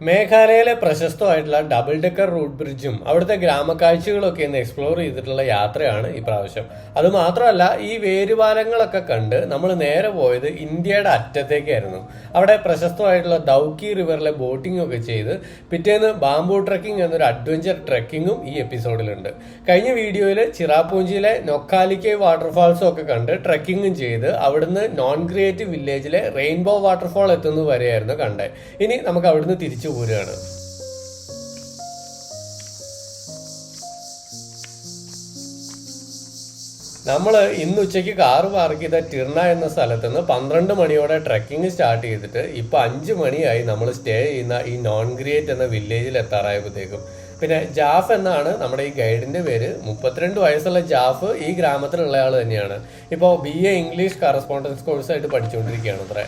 മേഘാലയയിലെ പ്രശസ്തമായിട്ടുള്ള double decker root ബ്രിഡ്ജും അവിടുത്തെ ഗ്രാമക്കാഴ്ചകളൊക്കെ ഇന്ന് എക്സ്പ്ലോർ ചെയ്തിട്ടുള്ള യാത്രയാണ് ഈ പ്രാവശ്യം. അത് മാത്രമല്ല ഈ വേരുപാലങ്ങളൊക്കെ കണ്ട് നമ്മൾ നേരെ പോയത് ഇന്ത്യയുടെ അറ്റത്തേക്കായിരുന്നു. അവിടെ പ്രശസ്തമായിട്ടുള്ള ദൗക്കി റിവറിലെ ബോട്ടിംഗ് ഒക്കെ ചെയ്ത് പിറ്റേന്ന് ബാംബു ട്രക്കിംഗ് എന്നൊരു അഡ്വഞ്ചർ ട്രക്കിങ്ങും ഈ എപ്പിസോഡിലുണ്ട് കഴിഞ്ഞ വീഡിയോയിൽ ചിറാപൂഞ്ചിയിലെ നൊക്കാലിക്കെ വാട്ടർഫാൾസും ഒക്കെ കണ്ട് ട്രക്കിങ്ങും ചെയ്ത് അവിടുന്ന് നോൺ ക്രിയേറ്റീവ് വില്ലേജിലെ റെയിൻബോ വാട്ടർഫാൾ എത്തുന്നത് വരെയായിരുന്നു കണ്ടത്. ഇനി നമുക്ക് അവിടുന്ന് തിരിച്ചു പോരുകയാണ് നമ്മൾ ഇന്ന് ഉച്ചയ്ക്ക് കാറ് പാർക്ക് ചെയ്ത ടിർണ എന്ന സ്ഥലത്ത് നിന്ന് പന്ത്രണ്ട് മണിയോടെ ട്രക്കിംഗ് സ്റ്റാർട്ട് ചെയ്തിട്ട് ഇപ്പൊ അഞ്ച് മണിയായി നമ്മൾ സ്റ്റേ ചെയ്യുന്ന ഈ നോൺ ഗ്രിയേറ്റ് എന്ന വില്ലേജിൽ എത്താറായപ്പോഴത്തേക്കും പിന്നെ ജാഫ് എന്നാണ് നമ്മുടെ ഈ ഗൈഡിന്റെ പേര്. മുപ്പത്തിരണ്ട് വയസ്സുള്ള ജാഫ് ഈ ഗ്രാമത്തിലുള്ള ആൾ തന്നെയാണ് ഇപ്പോൾ ബി എ ഇംഗ്ലീഷ് കറസ്പോണ്ടൻസ് കോഴ്സായിട്ട് പഠിച്ചുകൊണ്ടിരിക്കുകയാണ് അത്രേ.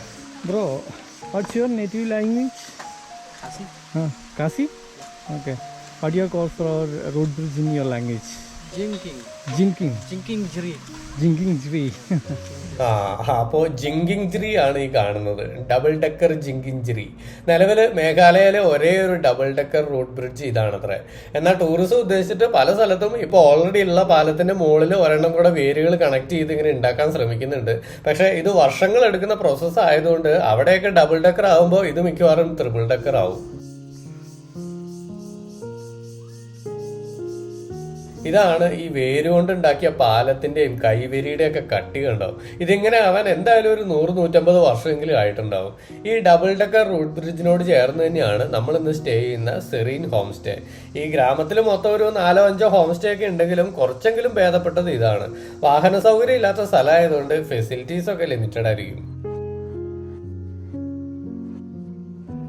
Bro what's your native language? Kasi? Huh? Kasi? Okay. What do you call for road bridge in your language? Jinking. Jinking. Jinking Jri. Jinking Jri. ആ അപ്പോൾ ജിങ്കിഞ്ചിറി ആണ് ഈ കാണുന്നത്. ഡബിൾ ഡെക്കർ ജിങ്കിഞ്ചിറി നിലവിൽ മേഘാലയയിലെ ഒരേ ഒരു ഡബിൾ ഡെക്കർ റോഡ് ബ്രിഡ്ജ് ഇതാണത്രേ. എന്നാൽ ടൂറിസം ഉദ്ദേശിച്ചിട്ട് പല സ്ഥലത്തും ഇപ്പോൾ ഓൾറെഡി ഉള്ള പാലത്തിന്റെ മുകളിൽ ഒരെണ്ണം കൂടെ വേരുകൾ കണക്ട് ചെയ്ത് ഇങ്ങനെ ഉണ്ടാക്കാൻ ശ്രമിക്കുന്നുണ്ട്. പക്ഷേ ഇത് വർഷങ്ങൾ എടുക്കുന്ന പ്രോസസ്സ് ആയതുകൊണ്ട് അവിടെയൊക്കെ ഡബിൾ ഡെക്കർ ആകുമ്പോൾ ഇത് മിക്കവാറും ട്രിപ്പിൾ ഡെക്കർ ആവും. ഇതാണ് ഈ വേരുകൊണ്ടുണ്ടാക്കിയ പാലത്തിന്റെയും കൈവരിയുടെയും ഒക്കെ കട്ടി ഉണ്ടാവും. ഇതിങ്ങനെ അവൻ എന്തായാലും ഒരു നൂറ് നൂറ്റമ്പത് വർഷമെങ്കിലും ആയിട്ടുണ്ടാവും. ഈ ഡബിൾ ഡെക്കർ റൂട്ട് ബ്രിഡ്ജിനോട് ചേർന്ന് തന്നെയാണ് നമ്മൾ ഇന്ന് സ്റ്റേ ചെയ്യുന്ന സെറീൻ ഹോം സ്റ്റേ. ഈ ഗ്രാമത്തിൽ മൊത്തം ഒരു നാലോ അഞ്ചോ ഹോം സ്റ്റേ ഒക്കെ ഉണ്ടെങ്കിലും കുറച്ചെങ്കിലും ഭേദപ്പെട്ടത് ഇതാണ്. വാഹന സൗകര്യം ഇല്ലാത്ത സ്ഥലമായതുകൊണ്ട് ഫെസിലിറ്റീസ് ഒക്കെ ലിമിറ്റഡ് ആയിരിക്കും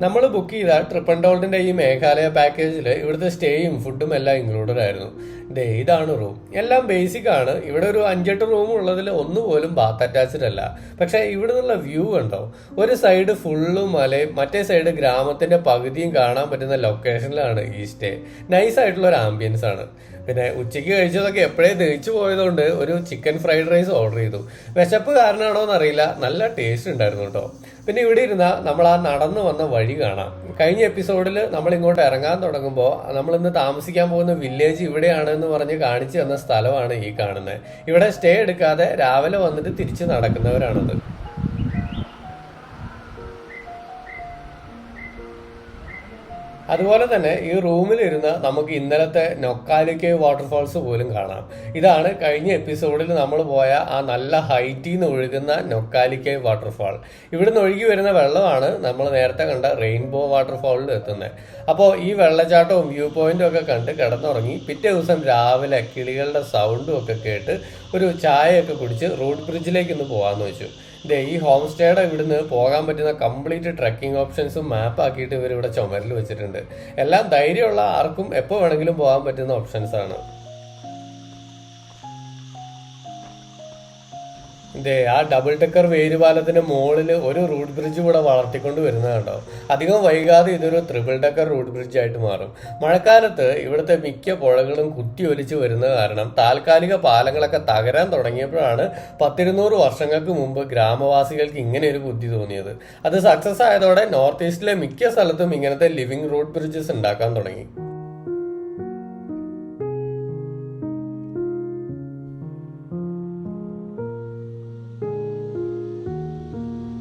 നമ്മൾ ബുക്ക് ചെയ്ത ട്രിപ്പ് ആൻഡ് ഈ മേഘാലയ പാക്കേജിൽ ഇവിടുത്തെ സ്റ്റേയും ഫുഡും എല്ലാം ഇൻക്ലൂഡഡ് ആയിരുന്നു. ഡേ ഇതാണ് റൂം എല്ലാം ബേസിക് ആണ്. ഇവിടെ ഒരു അഞ്ചെട്ട് റൂം ഉള്ളതിൽ ഒന്നുപോലും ബാത്ത് അറ്റാച്ച്ഡ് അല്ല. പക്ഷേ ഇവിടെ നിന്നുള്ള വ്യൂ ഉണ്ടോ ഒരു സൈഡ് ഫുള്ളും മലയും മറ്റേ സൈഡ് ഗ്രാമത്തിന്റെ പകുതിയും കാണാൻ പറ്റുന്ന ലൊക്കേഷനിലാണ് ഈ സ്റ്റേ നൈസ് ആയിട്ടുള്ള ഒരു ആംബിയൻസ് ആണ്. പിന്നെ ഉച്ചയ്ക്ക് കഴിച്ചതൊക്കെ എപ്പോഴേ ദഹിച്ചു പോയതുകൊണ്ട് ഒരു ചിക്കൻ ഫ്രൈഡ് റൈസ് ഓർഡർ ചെയ്തു. വിശപ്പ് കാരണമാണോ എന്നറിയില്ല നല്ല ടേസ്റ്റ് ഉണ്ടായിരുന്നു കേട്ടോ. പിന്നെ ഇവിടെ ഇരുന്ന നമ്മൾ ആ നടന്നു വന്ന വഴി കാണാം. കഴിഞ്ഞ എപ്പിസോഡിൽ നമ്മൾ ഇങ്ങോട്ട് ഇറങ്ങാൻ തുടങ്ങുമ്പോൾ നമ്മൾ ഇന്ന് താമസിക്കാൻ പോകുന്ന വില്ലേജ് ഇവിടെയാണ് എന്ന് പറഞ്ഞ് കാണിച്ചു തന്ന സ്ഥലമാണ് ഈ കാണുന്നത്. ഇവിടെ സ്റ്റേ എടുക്കാതെ രാവിലെ വന്നിട്ട് തിരിച്ച് നടക്കുന്നവരാണത്. അതുപോലെ തന്നെ ഈ റൂമിലിരുന്ന് നമുക്ക് ഇന്നലത്തെ നൊക്കാലിക്കെ വാട്ടർഫാൾസ് പോലും കാണാം. ഇതാണ് കഴിഞ്ഞ എപ്പിസോഡിൽ നമ്മൾ പോയ ആ നല്ല ഹൈറ്റിൽ നിന്ന് ഒഴുകുന്ന നൊക്കാലിക്കെ വാട്ടർഫാൾ ഇവിടുന്ന് ഒഴുകി വരുന്ന വെള്ളമാണ് നമ്മൾ നേരത്തെ കണ്ട റെയിൻബോ വാട്ടർഫാളിൽ എത്തുന്നത് അപ്പോൾ ഈ വെള്ളച്ചാട്ടവും വ്യൂ പോയിന്റും ഒക്കെ കണ്ട് കിടന്നുറങ്ങി പിറ്റേ ദിവസം രാവിലെ കിളികളുടെ സൗണ്ടും ഒക്കെ കേട്ട് ഒരു ചായയൊക്കെ കുടിച്ച് റോഡ് ബ്രിഡ്ജിലേക്ക് ഒന്ന് പോകാമെന്ന് വെച്ചു. ദേ ഈ ഹോം സ്റ്റേയുടെ ഇവിടുന്ന് പോകാൻ പറ്റുന്ന കംപ്ലീറ്റ് ട്രക്കിംഗ് ഓപ്ഷൻസും മാപ്പ് ആക്കിയിട്ട് ഇവർ ഇവിടെ ചുമരിൽ വെച്ചിട്ടുണ്ട്. എല്ലാം ധൈര്യമുള്ള ആർക്കും എപ്പോൾ വേണമെങ്കിലും പോകാൻ പറ്റുന്ന ഓപ്ഷൻസ് ആണ് ഇതേ ആ ഡബിൾ ടെക്കർ വേരുപാലത്തിന്റെ മുകളിൽ ഒരു റൂട്ട് ബ്രിഡ്ജ് കൂടെ വളർത്തിക്കൊണ്ട് വരുന്നത് കണ്ടോ? അധികം വൈകാതെ ഇതൊരു ത്രിബിൾ ടെക്കർ റൂട്ട് ബ്രിഡ്ജ് ആയിട്ട് മാറും. മഴക്കാലത്ത് ഇവിടുത്തെ മിക്ക പുഴകളും കുത്തി ഒലിച്ചു വരുന്നത് കാരണം താൽക്കാലിക പാലങ്ങളൊക്കെ തകരാൻ തുടങ്ങിയപ്പോഴാണ് പത്തിരുന്നൂറ് വർഷങ്ങൾക്ക് മുമ്പ് ഗ്രാമവാസികൾക്ക് ഇങ്ങനെ ഒരു ബുദ്ധി തോന്നിയത്. അത് സക്സസ് ആയതോടെ നോർത്ത് ഈസ്റ്റിലെ മിക്ക സ്ഥലത്തും ഇങ്ങനത്തെ ലിവിംഗ് റൂട്ട് ബ്രിഡ്ജസ് ഉണ്ടാക്കാൻ തുടങ്ങി.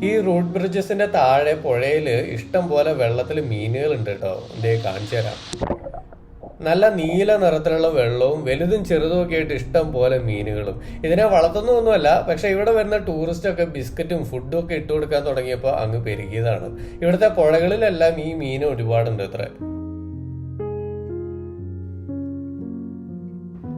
ഈ റൂട്ട് ബ്രിഡ്ജസിന്റെ താഴെ പുഴയിൽ ഇഷ്ടം പോലെ വെള്ളത്തിൽ മീനുകൾ ഉണ്ട് കേട്ടോ ഇതേ കാണിച്ചു തരാം. നല്ല നീല നിറത്തിലുള്ള വെള്ളവും വലുതും ചെറുതും ഒക്കെ ആയിട്ട് ഇഷ്ടം പോലെ മീനുകളും. ഇതിനെ വളർത്തുന്നൊന്നുമല്ല പക്ഷെ ഇവിടെ വരുന്ന ടൂറിസ്റ്റ് ഒക്കെ ബിസ്ക്കറ്റും ഫുഡും ഒക്കെ ഇട്ട് കൊടുക്കാൻ തുടങ്ങിയപ്പോൾ അങ്ങ് പെരുകിയതാണ്. ഇവിടുത്തെ പുഴകളിലെല്ലാം ഈ മീൻ ഒരുപാടുണ്ട് ഇത്ര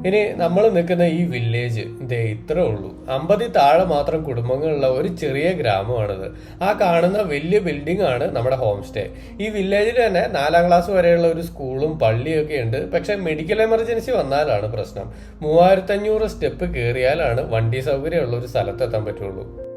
ഇനി നമ്മൾ നിൽക്കുന്ന ഈ വില്ലേജ് ദേ ഇത്രേ ഉള്ളൂ. അമ്പതി താഴെ മാത്രം കുടുംബങ്ങളുള്ള ഒരു ചെറിയ ഗ്രാമമാണിത്. ആ കാണുന്ന വലിയ ബിൽഡിംഗ് ആണ് നമ്മുടെ ഹോം സ്റ്റേ ഈ വില്ലേജിൽ തന്നെ നാലാം ക്ലാസ് വരെയുള്ള ഒരു സ്കൂളും പള്ളിയൊക്കെ ഉണ്ട്. പക്ഷെ മെഡിക്കൽ എമർജൻസി വന്നാലാണ് പ്രശ്നം. മൂവായിരത്തഞ്ഞൂറ് സ്റ്റെപ്പ് കയറിയാലാണ് വണ്ടി സൗകര്യമുള്ള ഒരു സ്ഥലത്തെത്താൻ പറ്റുള്ളൂ.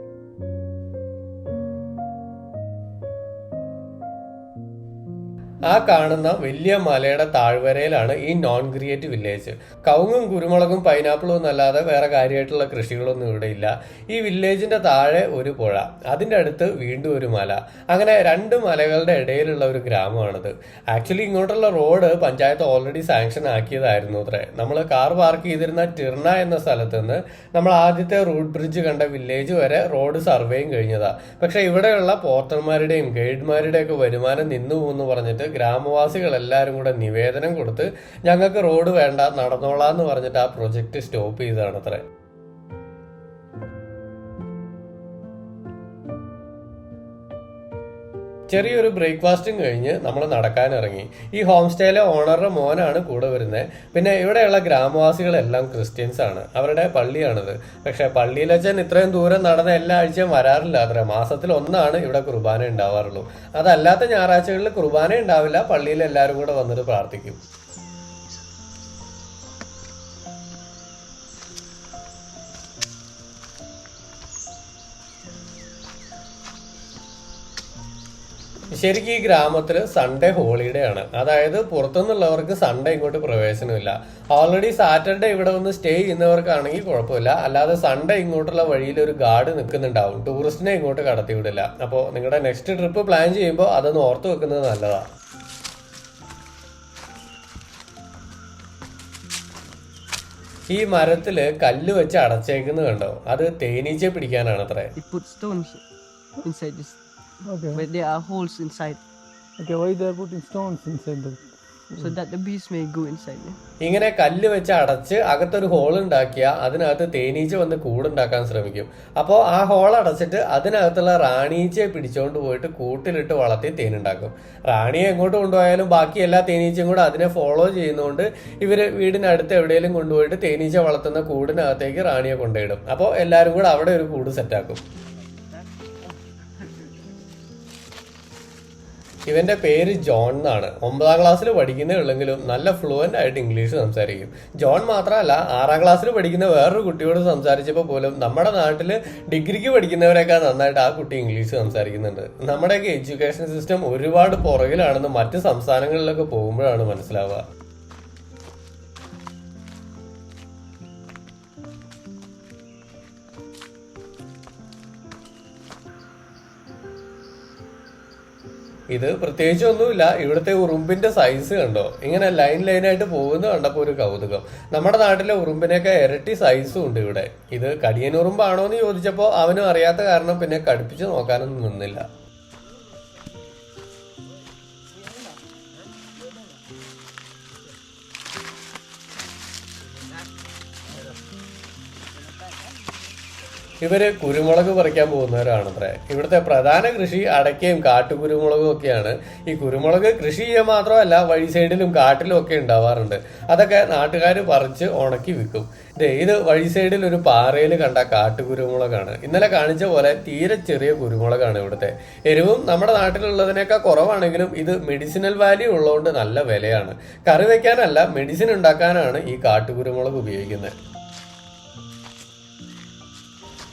ആ കാണുന്ന വലിയ മലയുടെ താഴ്വരയിലാണ് ഈ നോൺ ക്രിയേറ്റ് വില്ലേജ് കവുങ്ങും കുരുമുളകും പൈനാപ്പിളും എന്നല്ലാതെ വേറെ കാര്യമായിട്ടുള്ള കൃഷികളൊന്നും ഇവിടെ ഇല്ല. ഈ വില്ലേജിന്റെ താഴെ ഒരു പുഴ. അതിന്റെ അടുത്ത് വീണ്ടും ഒരു മല. അങ്ങനെ രണ്ട് മലകളുടെ ഇടയിലുള്ള ഒരു ഗ്രാമമാണിത്. ആക്ച്വലി ഇങ്ങോട്ടുള്ള റോഡ് പഞ്ചായത്ത് ഓൾറെഡി സാങ്ഷൻ ആക്കിയതായിരുന്നു അത്രേ. നമ്മൾ കാർ പാർക്ക് ചെയ്തിരുന്ന ടിർണ എന്ന സ്ഥലത്ത് നിന്ന് നമ്മൾ ആദ്യത്തെ റൂട്ട് ബ്രിഡ്ജ് കണ്ട വില്ലേജ് വരെ റോഡ് സർവേയും കഴിഞ്ഞതാണ് പക്ഷെ ഇവിടെയുള്ള പോർട്ടർമാരുടെയും ഗൈഡ്മാരുടെയും ഒക്കെ വരുമാനം നിന്നു പോകുന്നു പറഞ്ഞിട്ട് ഗ്രാമവാസികൾ എല്ലാവരും കൂടെ നിവേദനം കൊടുത്ത് ഞങ്ങൾക്ക് റോഡ് വേണ്ട നടന്നോളാന്ന് പറഞ്ഞിട്ട് ആ പ്രൊജക്ട് സ്റ്റോപ്പ് ചെയ്തതാണ് അത്രേ ചെറിയൊരു ബ്രേക്ക്ഫാസ്റ്റും കഴിഞ്ഞ് നമ്മൾ നടക്കാൻ ഇറങ്ങി ഈ ഹോം സ്റ്റേയിലെ ഓണറുടെ മോനാണ് കൂടെ വരുന്നത് പിന്നെ ഇവിടെയുള്ള ഗ്രാമവാസികളെല്ലാം ക്രിസ്ത്യൻസ് ആണ് അവരുടെ പള്ളിയാണിത്. പക്ഷെ പള്ളിയിലച്ഛൻ ഇത്രയും ദൂരം നടന്ന എല്ലാ ആഴ്ചയും വരാറില്ല. അത്ര മാസത്തിൽ ഒന്നാണ് ഇവിടെ കുർബാന ഉണ്ടാവാറുള്ളൂ. അതല്ലാത്ത ഞായറാഴ്ചകളിൽ കുർബാന ഉണ്ടാവില്ല. പള്ളിയിൽ എല്ലാവരും കൂടെ വന്നിട്ട് പ്രാർത്ഥിക്കും. ശരിക്കും ഈ ഗ്രാമത്തിൽ സൺഡേ ഹോളിഡേ ആണ്. അതായത് പുറത്തുനിന്നുള്ളവർക്ക് സൺഡേ ഇങ്ങോട്ട് പ്രവേശനമില്ല. ഓൾറെഡി സാറ്റർഡേ ഇവിടെ വന്ന് സ്റ്റേ ചെയ്യുന്നവർക്കാണെങ്കിൽ കുഴപ്പമില്ല. അല്ലാതെ സൺഡേ ഇങ്ങോട്ടുള്ള വഴിയിൽ ഒരു ഗാർഡ് നിൽക്കുന്നുണ്ടാവും. ടൂറിസ്റ്റിനെ ഇങ്ങോട്ട് കടത്തിവിടില്ല. അപ്പോൾ നിങ്ങളുടെ നെക്സ്റ്റ് ട്രിപ്പ് പ്ലാൻ ചെയ്യുമ്പോൾ അതൊന്ന് ഓർത്തു വെക്കുന്നത് നല്ലതാണ് ഈ മരത്തിൽ കല്ല് വെച്ച് അടച്ചേക്കുന്നത് കണ്ടോ? അത് തേനീച്ച പിടിക്കാനാണ് അത്രേ Okay. but there are holes inside, Okay, why they are putting stones inside the so that the bees may go inside. ഇങ്ങനെ കല്ല് വെച്ച് അടച്ച് അകത്തൊരു ഹോൾ ഉണ്ടാക്കിയ അതിനകത്ത് തേനീച്ച വന്ന് കൂടുണ്ടാക്കാൻ ശ്രമിക്കും. അപ്പോൾ ആ ഹോൾ അടച്ചിട്ട് അതിനകത്തുള്ള റാണീച്ചയെ പിടിച്ചുകൊണ്ട് പോയിട്ട് കൂട്ടിലിട്ട് വളർത്തി തേനുണ്ടാക്കും. റാണിയെ എങ്ങോട്ട് കൊണ്ടുപോയാലും ബാക്കി എല്ലാ തേനീച്ചയും കൂടെ അതിനെ ഫോളോ ചെയ്യുന്നതുകൊണ്ട് ഇവർ വീടിനടുത്ത് എവിടെയെങ്കിലും കൊണ്ടുപോയിട്ട് തേനീച്ച വളർത്തുന്ന കൂടിനകത്തേക്ക് റാണിയെ കൊണ്ടുപോയിടും. അപ്പോൾ എല്ലാവരും കൂടെ അവിടെ ഒരു കൂട് സെറ്റാക്കും ഇവന്റെ പേര് ജോൺ എന്നാണ്. ഒമ്പതാം ക്ലാസ്സിൽ പഠിക്കുന്നേ ഉള്ളെങ്കിലും നല്ല ഫ്ലുവന്റ് ആയിട്ട് ഇംഗ്ലീഷ് സംസാരിക്കും. ജോൺ മാത്രമല്ല ആറാം ക്ലാസ്സിൽ പഠിക്കുന്ന വേറൊരു കുട്ടിയോട് സംസാരിച്ചപ്പോൾ പോലും നമ്മുടെ നാട്ടിൽ ഡിഗ്രിക്ക് പഠിക്കുന്നവരെക്കാൾ നന്നായിട്ട് ആ കുട്ടി ഇംഗ്ലീഷ് സംസാരിക്കുന്നുണ്ട്. നമ്മുടെയൊക്കെ എഡ്യൂക്കേഷൻ സിസ്റ്റം ഒരുപാട് പുറകിലാണെന്ന് മറ്റ് സംസ്ഥാനങ്ങളിലൊക്കെ പോകുമ്പോഴാണ് മനസ്സിലാവുക. ഇത് പ്രത്യേകിച്ച് ഒന്നുമില്ല ഇവിടുത്തെ ഉറുമ്പിന്റെ സൈസ് കണ്ടോ? ഇങ്ങനെ ലൈൻ ലൈനായിട്ട് പോകുന്നത് കണ്ടപ്പോൾ ഒരു കൗതുകം. നമ്മുടെ നാട്ടിലെ ഉറുമ്പിനൊക്കെ ഇരട്ടി സൈസും ഉണ്ട് ഇവിടെ. ഇത് കടിയൻ ഉറുമ്പാണോ എന്ന് ചോദിച്ചപ്പോൾ അവനും അറിയാത്ത കാരണം പിന്നെ കടുപ്പിച്ച് നോക്കാനൊന്നും നിന്നില്ല. ഇവർ കുരുമുളക് പറിക്കാൻ പോകുന്നവരാണത്രേ. ഇവിടുത്തെ പ്രധാന കൃഷി അടയ്ക്കയും കാട്ടുകുരുമുളകും ഒക്കെയാണ്. ഈ കുരുമുളക് കൃഷി ചെയ്യാൻ മാത്രമല്ല വഴി സൈഡിലും കാട്ടിലും ഒക്കെ ഉണ്ടാവാറുണ്ട്. അതൊക്കെ നാട്ടുകാർ പറിച്ച് ഉണക്കി വിൽക്കും. ദേ ഇത് വഴി സൈഡിൽ ഒരു പാറയിൽ കണ്ട കാട്ടുകുരുമുളകാണ്. ഇന്നലെ കാണിച്ച പോലെ തീരെ ചെറിയ കുരുമുളകാണ് ഇവിടുത്തെ. എരിവും നമ്മുടെ നാട്ടിലുള്ളതിനേക്കാൾ കുറവാണെങ്കിലും ഇത് മെഡിസിനൽ വാല്യൂ ഉള്ളതുകൊണ്ട് നല്ല വിലയാണ്. കറി വെക്കാനല്ല മെഡിസിൻ ഉണ്ടാക്കാനാണ് ഈ കാട്ടുകുരുമുളക് ഉപയോഗിക്കുന്നത്.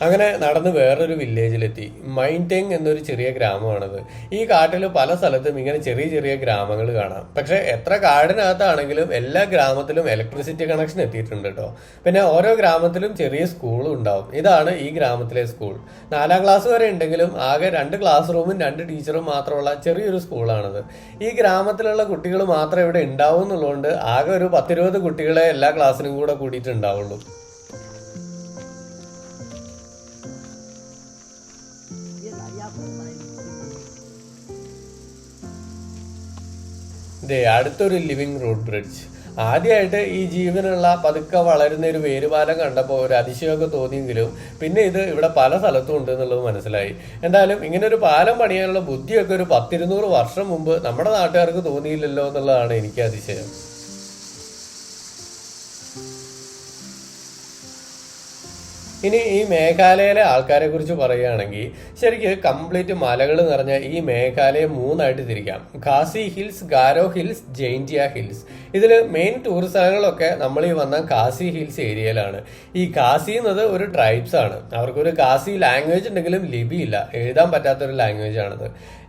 അങ്ങനെ നടന്ന് വേറൊരു വില്ലേജിലെത്തി മൈൻടെങ് എന്നൊരു ചെറിയ ഗ്രാമമാണത്. ഈ കാട്ടിൽ പല സ്ഥലത്തും ഇങ്ങനെ ചെറിയ ചെറിയ ഗ്രാമങ്ങൾ കാണാം. പക്ഷെ എത്ര കാടിനകത്താണെങ്കിലും എല്ലാ ഗ്രാമത്തിലും ഇലക്ട്രിസിറ്റി കണക്ഷൻ എത്തിയിട്ടുണ്ട് കേട്ടോ പിന്നെ ഓരോ ഗ്രാമത്തിലും ചെറിയ സ്കൂളും ഉണ്ടാവും. ഇതാണ് ഈ ഗ്രാമത്തിലെ സ്കൂൾ നാലാം ക്ലാസ് വരെ ഉണ്ടെങ്കിലും ആകെ രണ്ട് ക്ലാസ് റൂമും രണ്ട് ടീച്ചറും മാത്രമുള്ള ചെറിയൊരു സ്കൂളാണത് ഈ ഗ്രാമത്തിലുള്ള കുട്ടികൾ മാത്രമേ ഇവിടെ ഉണ്ടാവും എന്നുള്ളതുകൊണ്ട് ആകെ ഒരു പത്തിരുപത് കുട്ടികളെ എല്ലാ ക്ലാസ്സിനും കൂടെ കൂടിയിട്ട് ദേ അടുത്തൊരു ലിവിങ് റോഡ് ബ്രിഡ്ജ് ആദ്യമായിട്ട് ഈ ജീവനുള്ള പതുക്കെ വളരുന്ന ഒരു വേരുപാലം കണ്ടപ്പോൾ ഒരു അതിശയമൊക്കെ തോന്നിയെങ്കിലും പിന്നെ ഇത് ഇവിടെ പല സ്ഥലത്തും ഉണ്ട് എന്നുള്ളത് മനസ്സിലായി. എന്തായാലും ഇങ്ങനെ ഒരു പാലം പണിയാനുള്ള ബുദ്ധിയൊക്കെ ഒരു പത്തിരുന്നൂറ് വർഷം മുമ്പ് നമ്മുടെ നാട്ടുകാർക്ക് തോന്നിയില്ലല്ലോ എന്നുള്ളതാണ് എനിക്ക് അതിശയം. ഇനി ഈ മേഘാലയയിലെ ആൾക്കാരെ കുറിച്ച് പറയുകയാണെങ്കിൽ ശരിക്ക് കംപ്ലീറ്റ് മലകൾ നിറഞ്ഞ ഈ മേഘാലയ മൂന്നായിട്ട് തിരിക്കാം. Khasi hills Garo hills Jaintia hills. ഇതിൽ മെയിൻ ടൂറിസ്റ്റ് സ്ഥലങ്ങളൊക്കെ നമ്മൾ ഈ വന്ന ഖാസി ഹിൽസ് ഏരിയയിലാണ്. ഈ ഖാസി എന്നത് ഒരു ട്രൈബ്സ് ആണ്. അവർക്കൊരു ഖാസി ലാംഗ്വേജ് ഉണ്ടെങ്കിലും ലിപിയില്ല. എഴുതാൻ പറ്റാത്തൊരു ലാംഗ്വേജ് ആണത്.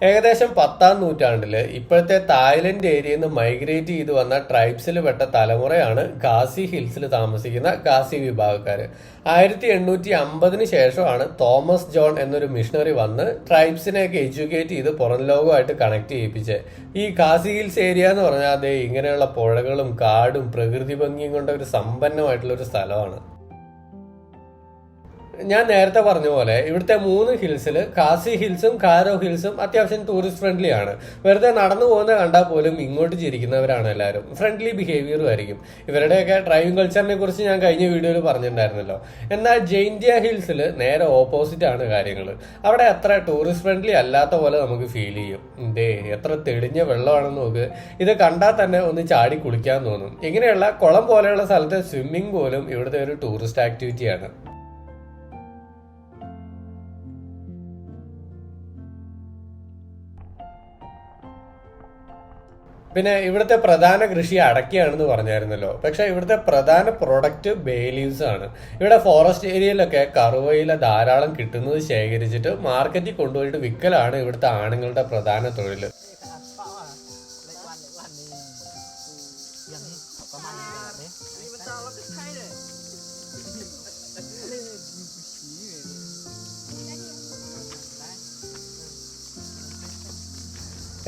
ഏകദേശം പത്താം നൂറ്റാണ്ടിൽ ഇപ്പോഴത്തെ തായ്ലൻഡ് ഏരിയയിൽ നിന്ന് മൈഗ്രേറ്റ് ചെയ്ത് വന്ന ട്രൈബ്സിൽ പെട്ട തലമുറയാണ് ഖാസി ഹിൽസിൽ താമസിക്കുന്ന ഖാസി വിഭാഗക്കാർ ആയിരത്തി എണ്ണൂറ്റി അമ്പതിന് ശേഷമാണ് തോമസ് ജോൺ എന്നൊരു മിഷണറി വന്ന് ട്രൈബ്സിനെയൊക്കെ എഡ്യൂക്കേറ്റ് ചെയ്ത് പുറം ലോകമായിട്ട് കണക്ട് ചെയ്യിപ്പിച്ചത് ഈ ഖാസി ഹിൽസ് ഏരിയ എന്ന് പറഞ്ഞാൽ അതേ ഇങ്ങനെയുള്ള പുഴകളും കാടും പ്രകൃതി ഭംഗിയും കൊണ്ട ഒരു സമ്പന്നമായിട്ടുള്ള ഒരു സ്ഥലമാണ്. ഞാൻ നേരത്തെ പറഞ്ഞ പോലെ ഇവിടുത്തെ മൂന്ന് ഹിൽസിൽ കാസി ഹിൽസും കാരോ ഹിൽസും അത്യാവശ്യം ടൂറിസ്റ്റ് ഫ്രണ്ട്ലി ആണ്. വെറുതെ നടന്നു പോകുന്ന കണ്ടാൽ പോലും ഇങ്ങോട്ട് ചിരിക്കുന്നവരാണ് എല്ലാവരും. ഫ്രണ്ട്ലി ബിഹേവിയറും ആയിരിക്കും. ഇവരുടെയൊക്കെ ഡ്രൈവിംഗ് കൾച്ചറിനെ കുറിച്ച് ഞാൻ കഴിഞ്ഞ വീഡിയോയിൽ പറഞ്ഞിട്ടുണ്ടായിരുന്നല്ലോ. എന്നാൽ ജെയിന്റിയ ഹിൽസിൽ നേരെ ഓപ്പോസിറ്റ് ആണ് കാര്യങ്ങൾ. അവിടെ അത്ര ടൂറിസ്റ്റ് ഫ്രണ്ട്ലി അല്ലാത്ത പോലെ നമുക്ക് ഫീൽ ചെയ്യും. ദേ എത്ര തെളിഞ്ഞ വെള്ളമാണെന്ന് നോക്ക്. ഇത് കണ്ടാൽ തന്നെ ഒന്ന് ചാടി കുളിക്കാൻ തോന്നും. ഇങ്ങനെയുള്ള കുളം പോലെയുള്ള സ്ഥലത്തെ സ്വിമ്മിംഗ് പോലും ഇവിടുത്തെ ഒരു ടൂറിസ്റ്റ് ആക്ടിവിറ്റിയാണ് പിന്നെ ഇവിടുത്തെ പ്രധാന കൃഷി അടക്കയാണെന്ന് പറഞ്ഞായിരുന്നല്ലോ. പക്ഷെ ഇവിടുത്തെ പ്രധാന പ്രൊഡക്റ്റ് ബേ ലീവ്സ് ആണ്. ഇവിടെ ഫോറസ്റ്റ് ഏരിയയിലൊക്കെ കറുവയില ധാരാളം കിട്ടുന്നത് ശേഖരിച്ചിട്ട് മാർക്കറ്റിൽ കൊണ്ടുപോയിട്ട് വിൽക്കലാണ് ഇവിടുത്തെ ആണുങ്ങളുടെ പ്രധാന തൊഴിൽ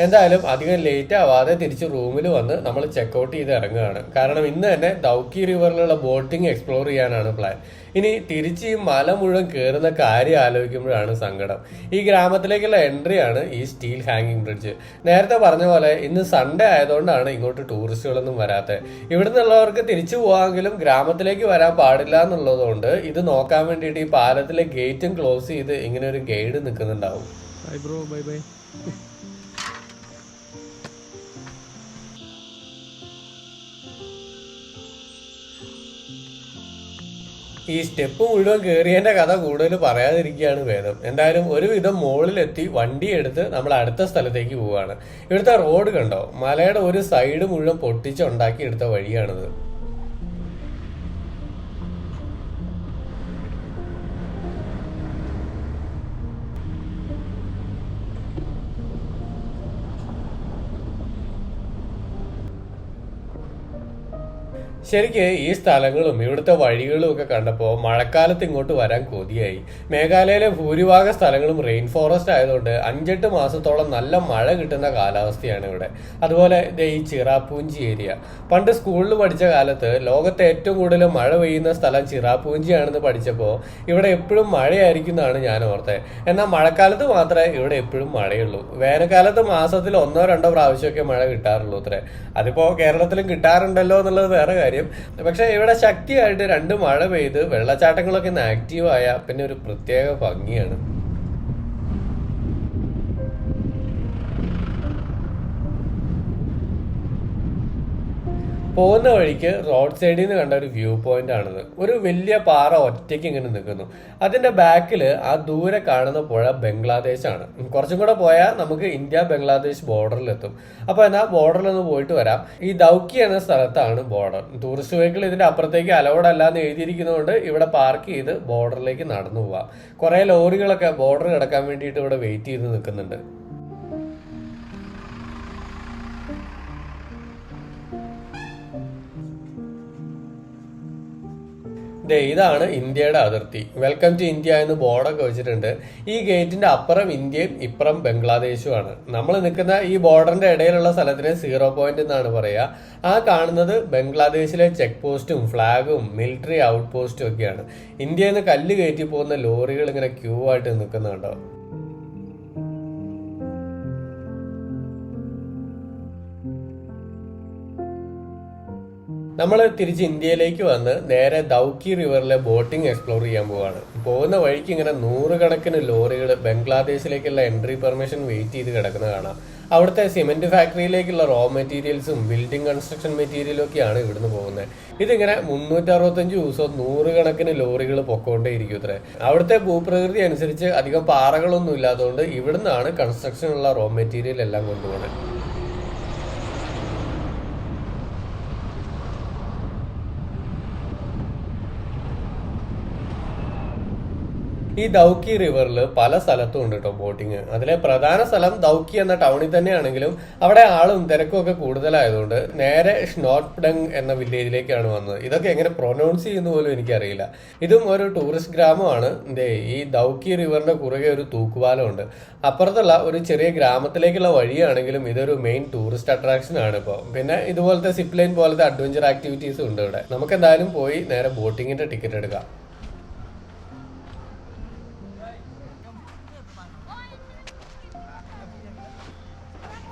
എന്തായാലും അധികം ലേറ്റ് ആവാതെ തിരിച്ച് റൂമിൽ വന്ന് നമ്മൾ ചെക്കൗട്ട് ചെയ്ത് ഇറങ്ങുകയാണ്. കാരണം ഇന്ന് തന്നെ ദൗക്കി റിവറിലുള്ള ബോട്ടിംഗ് എക്സ്പ്ലോർ ചെയ്യാനാണ് പ്ലാൻ ഇനി തിരിച്ച് ഈ മല മുഴുവൻ കയറുന്ന കാര്യം ആലോചിക്കുമ്പോഴാണ് സങ്കടം. ഈ ഗ്രാമത്തിലേക്കുള്ള എൻട്രി ആണ് ഈ സ്റ്റീൽ ഹാങ്ങിങ് ബ്രിഡ്ജ് നേരത്തെ പറഞ്ഞ പോലെ ഇന്ന് സൺഡേ ആയതുകൊണ്ടാണ് ഇങ്ങോട്ട് ടൂറിസ്റ്റുകളൊന്നും വരാത്തത് ഇവിടുന്നുള്ളവർക്ക് തിരിച്ചു പോകാമെങ്കിലും ഗ്രാമത്തിലേക്ക് വരാൻ പാടില്ല എന്നുള്ളതുകൊണ്ട് ഇത് നോക്കാൻ വേണ്ടിയിട്ട് ഈ പാലത്തിലെ ഗേറ്റും ക്ലോസ് ചെയ്ത് ഇങ്ങനെ ഒരു ഗൈഡ് നിൽക്കുന്നുണ്ടാവും. ബൈ ബ്രോ ബൈ ബൈ ഈ സ്റ്റെപ്പ് മുഴുവൻ കയറിയതിന്റെ കഥ കൂടുതൽ പറയാതിരിക്കുകയാണ് ഭേദം എന്തായാലും ഒരുവിധം മുകളിലെത്തി വണ്ടി എടുത്ത് നമ്മൾ അടുത്ത സ്ഥലത്തേക്ക് പോവുകയാണ്. ഇവിടുത്തെ റോഡ് കണ്ടോ? മലയുടെ ഒരു സൈഡ് മുഴുവൻ പൊട്ടിച്ചുണ്ടാക്കി എടുത്ത വഴിയാണിത്. ശരിക്ക് ഈ സ്ഥലങ്ങളും ഇവിടുത്തെ വഴികളും ഒക്കെ കണ്ടപ്പോൾ മഴക്കാലത്ത് ഇങ്ങോട്ട് വരാൻ കൊതിയായി. മേഘാലയയിലെ ഭൂരിഭാഗ സ്ഥലങ്ങളും റെയിൻ ഫോറസ്റ്റ് ആയതുകൊണ്ട് അഞ്ചെട്ട് മാസത്തോളം നല്ല മഴ കിട്ടുന്ന കാലാവസ്ഥയാണ് ഇവിടെ. അതുപോലെ ഈ ചിറാപ്പൂഞ്ചി ഏരിയ. പണ്ട് സ്കൂളിൽ പഠിച്ച കാലത്ത് ലോകത്തെ ഏറ്റവും കൂടുതൽ മഴ പെയ്യുന്ന സ്ഥലം ചിറാപ്പൂഞ്ചിയാണെന്ന് പഠിച്ചപ്പോൾ ഇവിടെ എപ്പോഴും മഴയായിരിക്കും എന്നാണ് ഞാൻ ഓർത്തത് എന്നാൽ മഴക്കാലത്ത് മാത്രമേ ഇവിടെ എപ്പോഴും മഴയുള്ളൂ. വേനൽക്കാലത്ത് മാസത്തിൽ ഒന്നോ രണ്ടോ പ്രാവശ്യമൊക്കെ മഴ കിട്ടാറുള്ളൂ അത്രേ. അതിപ്പോ കേരളത്തിലും കിട്ടാറുണ്ടല്ലോ എന്നുള്ളത് വേറെ കാര്യം പക്ഷെ ഇവിടെ ശക്തിയായിട്ട് രണ്ട് മഴ പെയ്ത് വെള്ളച്ചാട്ടങ്ങളൊക്കെ ഒന്ന് ആക്റ്റീവ് ആയ പിന്നെ ഒരു പ്രത്യേക ഭംഗിയാണ്. പോകുന്ന വഴിക്ക് റോഡ് സൈഡിൽ നിന്ന് കണ്ട ഒരു വ്യൂ പോയിന്റ് ആണിത്. ഒരു വലിയ പാറ ഒറ്റയ്ക്ക് ഇങ്ങനെ നിൽക്കുന്നു. അതിന്റെ ബാക്കിൽ ആ ദൂരെ കാണുന്ന പുഴ ബംഗ്ലാദേശാണ് കുറച്ചും കൂടെ പോയാൽ നമുക്ക് ഇന്ത്യ ബംഗ്ലാദേശ് ബോർഡറിൽ എത്തും. അപ്പൊ എന്നാ ബോർഡറിൽ ഒന്ന് പോയിട്ട് വരാം. ഈ ദൗക്കി എന്ന സ്ഥലത്താണ് ബോർഡർ ടൂറിസ്റ്റ് വെഹിക്കിൾ ഇതിന്റെ അപ്പുറത്തേക്ക് അലൗഡ് അല്ല എന്ന് എഴുതിയിരിക്കുന്നതുകൊണ്ട് ഇവിടെ പാർക്ക് ചെയ്ത് ബോർഡറിലേക്ക് നടന്നു പോവാം. കുറെ ലോറികളൊക്കെ ബോർഡർ കിടക്കാൻ വേണ്ടിയിട്ട് ഇവിടെ വെയിറ്റ് ചെയ്ത് നിൽക്കുന്നുണ്ട്. ദേ ഇതാണ് ഇന്ത്യയുടെ അതിർത്തി. വെൽക്കം ടു ഇന്ത്യ എന്ന് ബോർഡൊക്കെ വെച്ചിട്ടുണ്ട്. ഈ ഗേറ്റിന്റെ അപ്പുറം ഇന്ത്യയും ഇപ്പുറം ബംഗ്ലാദേശുമാണ്. നമ്മൾ നിൽക്കുന്ന ഈ ബോർഡറിന്റെ ഇടയിലുള്ള സ്ഥലത്തിന് സീറോ പോയിന്റ് എന്നാണ് പറയുക. ആ കാണുന്നത് ബംഗ്ലാദേശിലെ ചെക്ക് പോസ്റ്റും ഫ്ലാഗും മിലിറ്ററി ഔട്ട് പോസ്റ്റും ഒക്കെയാണ്. ഇന്ത്യയിൽ നിന്ന് കല്ല് കയറ്റി പോകുന്ന ലോറികൾ ഇങ്ങനെ ക്യൂ ആയിട്ട് നിൽക്കുന്നുണ്ടോ? നമ്മൾ തിരിച്ച് ഇന്ത്യയിലേക്ക് വന്ന് നേരെ ദൗക്കി റിവറിലെ ബോട്ടിംഗ് എക്സ്പ്ലോർ ചെയ്യാൻ പോവാണ്. പോകുന്ന വഴിക്ക് ഇങ്ങനെ നൂറുകണക്കിന് ലോറികൾ ബംഗ്ലാദേശിലേക്കുള്ള എൻട്രി പെർമിഷൻ വെയിറ്റ് ചെയ്ത് കിടക്കുന്ന കാണാം. അവിടുത്തെ സിമെന്റ് ഫാക്ടറിയിലേക്കുള്ള റോ മെറ്റീരിയൽസും ബിൽഡിംഗ് കൺസ്ട്രക്ഷൻ മെറ്റീരിയലും ഒക്കെയാണ് ഇവിടുന്ന് പോകുന്നത്. ഇതിങ്ങനെ മുന്നൂറ്റി അറുപത്തഞ്ച് ദിവസവും നൂറുകണക്കിന് ലോറികൾ പൊക്കോണ്ടേയിരിക്കും ഇത്രേ. അവിടുത്തെ ഭൂപ്രകൃതി അനുസരിച്ച് അധികം പാറകളൊന്നും ഇല്ലാത്തതുകൊണ്ട് ഇവിടുന്നാണ് കൺസ്ട്രക്ഷനുള്ള റോ മെറ്റീരിയൽ എല്ലാം കൊണ്ടുപോകുന്നത് ഈ ദൗക്കി റിവറിൽ പല സ്ഥലത്തും ഉണ്ട് കേട്ടോ ബോട്ടിങ്. അതിലെ പ്രധാന സ്ഥലം ദൗക്കി എന്ന ടൗണിൽ തന്നെയാണെങ്കിലും അവിടെ ആളും തിരക്കും ഒക്കെ കൂടുതലായതുകൊണ്ട് നേരെ ഷ്നോട്ട്ഡങ് എന്ന വില്ലേജിലേക്കാണ് വന്നത്. ഇതൊക്കെ എങ്ങനെ പ്രൊനൗൺസ് ചെയ്യുന്ന പോലും എനിക്കറിയില്ല. ഇതും ഒരു ടൂറിസ്റ്റ് ഗ്രാമമാണ്. ദേ ഈ ദൗക്കി റിവറിന്റെ കുറുകെ ഒരു തൂക്കുപാലമുണ്ട്. അപ്പുറത്തുള്ള ഒരു ചെറിയ ഗ്രാമത്തിലേക്കുള്ള വഴിയാണെങ്കിലും ഇതൊരു മെയിൻ ടൂറിസ്റ്റ് അട്രാക്ഷൻ ആണ് ഇപ്പോൾ പിന്നെ ഇതുപോലത്തെ സിപ്ലൈൻ ലൈൻ പോലത്തെ അഡ്വഞ്ചർ ആക്ടിവിറ്റീസും ഉണ്ട് ഇവിടെ. നമുക്ക് എന്തായാലും പോയി നേരെ ബോട്ടിങ്ങിന്റെ ടിക്കറ്റ് എടുക്കാം.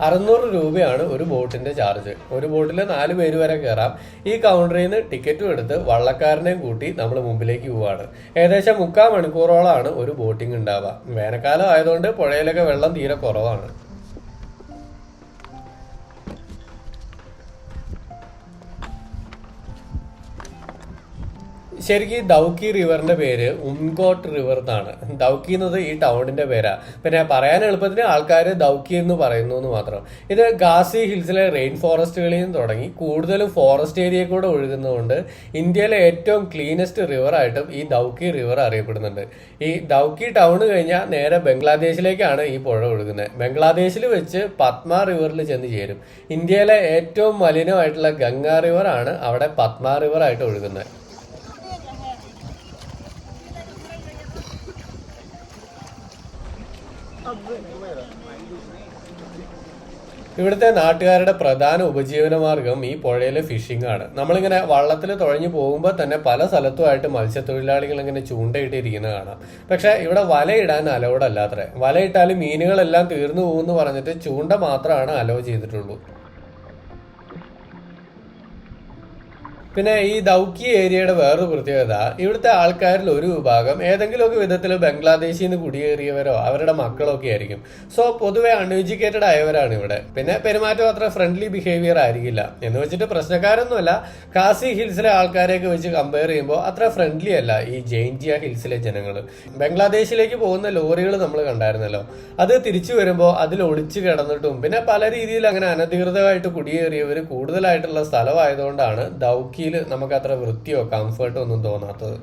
അറുന്നൂറ് രൂപയാണ് ഒരു ബോട്ടിന്റെ ചാർജ്. ഒരു ബോട്ടിൽ നാല് പേര് വരെ കയറാം ഈ കൗണ്ടറിൽ നിന്ന് ടിക്കറ്റും എടുത്ത് വള്ളക്കാരനെയും കൂട്ടി നമ്മൾ മുമ്പിലേക്ക് പോവാണ്. ഏകദേശം മുക്കാൽ മണിക്കൂറോളമാണ് ഒരു ബോട്ടിംഗ് ഉണ്ടാവുക. വേനൽക്കാലം ആയതുകൊണ്ട് പുഴയിലൊക്കെ വെള്ളം തീരെ കുറവാണ്. ശരിക്കും ദൗക്കി റിവറിന്റെ പേര് ഉംകോട്ട് റിവർ എന്നാണ്. ദൗക്കി എന്നത് ഈ ടൗണിന്റെ പേരാ. പിന്നെ പറയാൻ എളുപ്പത്തിന് ആൾക്കാർ ദൗക്കി എന്ന് പറയുന്നു എന്ന് മാത്രം. ഇത് ഗാസി ഹിൽസിലെ റെയിൻ ഫോറസ്റ്റുകളിൽ നിന്ന് തുടങ്ങി കൂടുതലും ഫോറസ്റ്റ് ഏരിയ കൂടെ ഒഴുകുന്നതുകൊണ്ട് ഇന്ത്യയിലെ ഏറ്റവും ക്ലീനസ്റ്റ് റിവർ ആയിട്ടും ഈ ദൗക്കി റിവർ അറിയപ്പെടുന്നുണ്ട്. ഈ ദൗക്കി ടൗൺ കഴിഞ്ഞാൽ നേരെ ബംഗ്ലാദേശിലേക്കാണ് ഈ പുഴ ഒഴുകുന്നത്. ബംഗ്ലാദേശിൽ വെച്ച് പത്മ റിവറിൽ ചെന്ന് ചേരും. ഇന്ത്യയിലെ ഏറ്റവും മലിനമായിട്ടുള്ള ഗംഗാ റിവർ ആണ് അവിടെ പത്മ റിവർ ആയിട്ട് ഒഴുകുന്നത്. ഇവിടുത്തെ നാട്ടുകാരുടെ പ്രധാന ഉപജീവന മാർഗം ഈ പുഴയിലെ ഫിഷിംഗ് ആണ്. നമ്മളിങ്ങനെ വള്ളത്തിൽ തുഴഞ്ഞു പോകുമ്പോൾ തന്നെ പല സ്ഥലത്തുമായിട്ട് മത്സ്യത്തൊഴിലാളികൾ ഇങ്ങനെ ചൂണ്ടയിട്ടിരിക്കുന്നത് കാണാം പക്ഷെ ഇവിടെ വലയിടാൻ അലൗഡ് അല്ലാത്രേ വലയിട്ടാലും മീനുകളെല്ലാം തീർന്നു പോകുമെന്ന് പറഞ്ഞിട്ട് ചൂണ്ട മാത്രമാണ് അലോ ചെയ്തിട്ടുള്ളൂ. പിന്നെ ഈ ദൗക്കി ഏരിയയുടെ വേറൊരു പ്രത്യേകത ഇവിടുത്തെ ആൾക്കാരിൽ ഒരു വിഭാഗം ഏതെങ്കിലുമൊക്കെ വിധത്തിൽ ബംഗ്ലാദേശിൽ നിന്ന് കുടിയേറിയവരോ അവരുടെ മക്കളോ ഒക്കെ ആയിരിക്കും. സോ പൊതുവെ അൺഎഡ്യൂക്കേറ്റഡ് ആയവരാണ് ഇവിടെ. പിന്നെ പെരുമാറ്റം അത്ര ഫ്രണ്ട്ലി ബിഹേവിയർ ആയിരിക്കില്ല. എന്ന് വെച്ചിട്ട് പ്രശ്നക്കാരൊന്നുമല്ല. കാസി ഹിൽസിലെ ആൾക്കാരെയൊക്കെ വെച്ച് കമ്പയർ ചെയ്യുമ്പോൾ അത്ര ഫ്രണ്ട്ലി അല്ല ഈ ജെയിൻജിയ ഹിൽസിലെ ജനങ്ങൾ ബംഗ്ലാദേശിലേക്ക് പോകുന്ന ലോറികൾ നമ്മൾ കണ്ടായിരുന്നല്ലോ. അത് തിരിച്ചു വരുമ്പോൾ അതിൽ ഒളിച്ചു കിടന്നിട്ടും പിന്നെ പല രീതിയിൽ അങ്ങനെ അനധികൃതമായിട്ട് കുടിയേറിയവർ കൂടുതലായിട്ടുള്ള സ്ഥലമായതുകൊണ്ടാണ് ദൗക്കിയിൽ നമുക്ക് അത്ര വൃത്തിയോ കംഫർട്ടോ ഒന്നും തോന്നാത്തത്.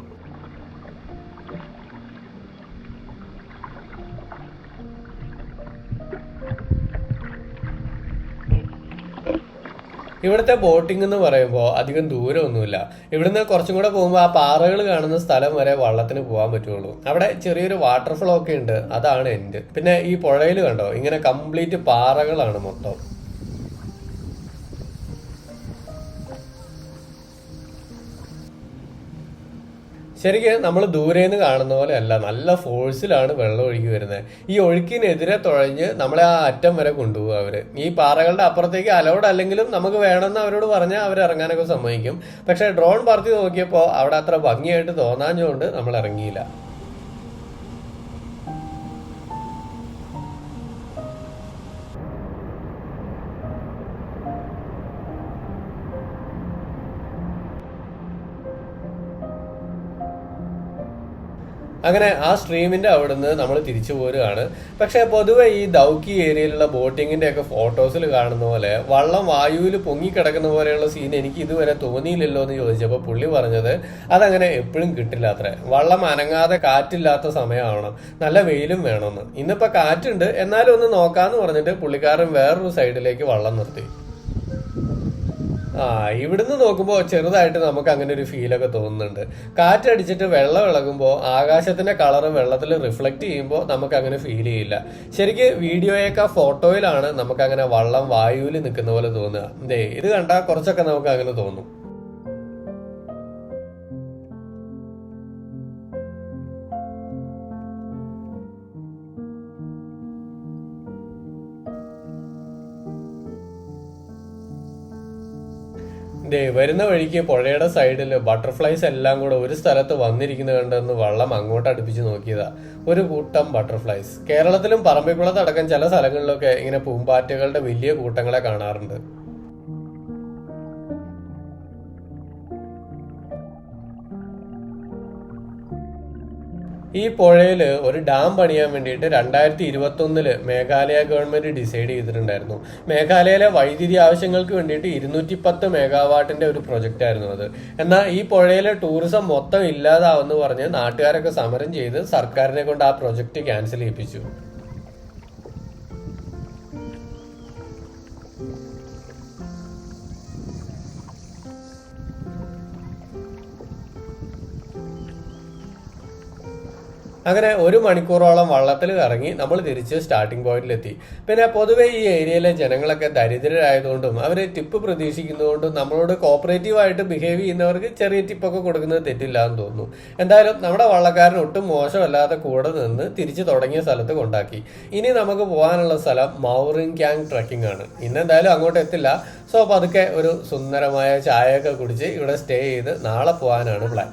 ഇവിടുത്തെ ബോട്ടിംഗ് എന്ന് പറയുമ്പോൾ അധികം ദൂരമൊന്നുമില്ല. ഇവിടുന്ന് കുറച്ചും കൂടെ പോകുമ്പോൾ ആ പാറകൾ കാണുന്ന സ്ഥലം വരെ വള്ളത്തിന് പോകാൻ പറ്റുള്ളൂ. അവിടെ ചെറിയൊരു വാട്ടർഫ്ലോ ഒക്കെ ഉണ്ട്. അതാണ് എന്റെ പിന്നെ ഈ പുഴയിൽ കണ്ടോ? ഇങ്ങനെ കംപ്ലീറ്റ് പാറകളാണ് മൊത്തം. ശരിക്കും നമ്മൾ ദൂരെ നിന്ന് കാണുന്ന പോലെ അല്ല നല്ല ഫോഴ്സിലാണ് വെള്ളം ഒഴുകി വരുന്നത്. ഈ ഒഴുക്കിനെതിരെ തുഴഞ്ഞ് നമ്മളെ ആ അറ്റം വരെ കൊണ്ടുപോകും അവർ. ഈ പാറകളുടെ അപ്പുറത്തേക്ക് അലൗഡ് അല്ലെങ്കിലും നമുക്ക് വേണമെന്ന് അവരോട് പറഞ്ഞാൽ അവർ ഇറങ്ങാനൊക്കെ സമ്മതിക്കും. പക്ഷെ ഡ്രോൺ പറത്തി നോക്കിയപ്പോൾ അവിടെ അത്ര ഭംഗിയായിട്ട് തോന്നാഞ്ഞുകൊണ്ട് നമ്മൾ ഇറങ്ങിയില്ല. അങ്ങനെ ആ സ്ട്രീമിന്റെ അവിടുന്ന് നമ്മൾ തിരിച്ചു പോരുകയാണ് പക്ഷെ പൊതുവെ ഈ ദൗക്കി ഏരിയയിലുള്ള ബോട്ടിങ്ങിന്റെ ഒക്കെ ഫോട്ടോസിൽ കാണുന്ന പോലെ വള്ളം വായുവിൽ പൊങ്ങിക്കിടക്കുന്ന പോലെയുള്ള സീൻ എനിക്ക് ഇതുവരെ തോന്നിയില്ലല്ലോ എന്ന് ചോദിച്ചപ്പോൾ പുള്ളി പറഞ്ഞത് അതങ്ങനെ എപ്പോഴും കിട്ടില്ല അത്രേ. വള്ളം അനങ്ങാതെ കാറ്റില്ലാത്ത സമയമാവണം. നല്ല വെയിലും വേണമെന്ന് ഇന്നിപ്പോ കാറ്റുണ്ട്. എന്നാലും ഒന്ന് നോക്കാന്ന് പറഞ്ഞിട്ട് പുള്ളിക്കാരൻ വേറൊരു സൈഡിലേക്ക് വള്ളം നിർത്തി. ആ ഇവിടുന്ന് നോക്കുമ്പോൾ ചെറുതായിട്ട് നമുക്ക് അങ്ങനെ ഒരു ഫീലൊക്കെ തോന്നുന്നുണ്ട്. കാറ്റടിച്ചിട്ട് വെള്ളം ഇളകുമ്പോൾ ആകാശത്തിന്റെ കളർ വെള്ളത്തിൽ റിഫ്ലക്ട് ചെയ്യുമ്പോൾ നമുക്ക് അങ്ങനെ ഫീൽ ചെയ്യില്ല. ശരിക്ക് വീഡിയോയേക്കാ ഫോട്ടോയിലാണ് നമുക്ക് അങ്ങനെ വള്ളം വായുവിൽ നിൽക്കുന്ന പോലെ തോന്നുക. ദേ ഇത് കണ്ടാൽ കുറച്ചൊക്കെ നമുക്ക് അങ്ങനെ തോന്നും. ദേ വരുന്ന വഴിക്ക് പുഴയുടെ സൈഡിൽ ബട്ടർഫ്ലൈസ് എല്ലാം കൂടെ ഒരു സ്ഥലത്ത് വന്നിരിക്കുന്നത് കണ്ടെന്ന് വള്ളം അങ്ങോട്ട് അടുപ്പിച്ച് നോക്കിയതാ. ഒരു കൂട്ടം ബട്ടർഫ്ലൈസ്. കേരളത്തിലും പറമ്പിക്കുളത്തടക്കം ചില സ്ഥലങ്ങളിലൊക്കെ ഇങ്ങനെ പൂമ്പാറ്റകളുടെ വലിയ കൂട്ടങ്ങളെ കാണാറുണ്ട്. ഈ പുഴയിൽ ഒരു ഡാം പണിയാൻ വേണ്ടിയിട്ട് രണ്ടായിരത്തി ഇരുപത്തി ഒന്നിൽ മേഘാലയ ഗവൺമെന്റ് ഡിസൈഡ് ചെയ്തിട്ടുണ്ടായിരുന്നു. മേഘാലയയിലെ വൈദ്യുതി ആവശ്യങ്ങൾക്ക് വേണ്ടിയിട്ട് ഇരുന്നൂറ്റി പത്ത് മെഗാവാട്ടിന്റെ ഒരു പ്രൊജക്റ്റ് ആയിരുന്നു അത്. എന്നാൽ ഈ പുഴയിലെ ടൂറിസം മൊത്തം ഇല്ലാതാവെന്ന് പറഞ്ഞ് നാട്ടുകാരൊക്കെ സമരം ചെയ്ത് സർക്കാരിനെ കൊണ്ട് ആ പ്രൊജക്റ്റ് ക്യാൻസൽ ചെയ്യിപ്പിച്ചു. അങ്ങനെ ഒരു മണിക്കൂറോളം വള്ളത്തിൽ കറങ്ങി നമ്മൾ തിരിച്ച് സ്റ്റാർട്ടിംഗ് പോയിന്റിലെത്തി പിന്നെ പൊതുവെ ഈ ഏരിയയിലെ ജനങ്ങളൊക്കെ ദരിദ്രരായതുകൊണ്ടും അവർ ടിപ്പ് പ്രതീക്ഷിക്കുന്നതുകൊണ്ടും നമ്മളോട് കോപ്പറേറ്റീവ് ആയിട്ട് ബിഹേവ് ചെയ്യുന്നവർക്ക് ചെറിയ ടിപ്പൊക്കെ കൊടുക്കുന്നത് തെറ്റില്ല എന്ന് തോന്നുന്നു. എന്തായാലും നമ്മുടെ വള്ളക്കാരൻ ഒട്ടും മോശമല്ലാതെ കൂടെ നിന്ന് തിരിച്ചു തുടങ്ങിയ സ്ഥലത്ത് കൊണ്ടാക്കി. ഇനി നമുക്ക് പോകാനുള്ള സ്ഥലം മൗറിൻ ക്യാങ് ട്രക്കിംഗ് ആണ്. ഇന്നെന്തായാലും അങ്ങോട്ട് എത്തില്ല. സോ അപ്പോൾ അതൊക്കെ ഒരു സുന്ദരമായ ചായയൊക്കെ കുടിച്ച് ഇവിടെ സ്റ്റേ ചെയ്ത് നാളെ പോകാനാണ് പ്ലാൻ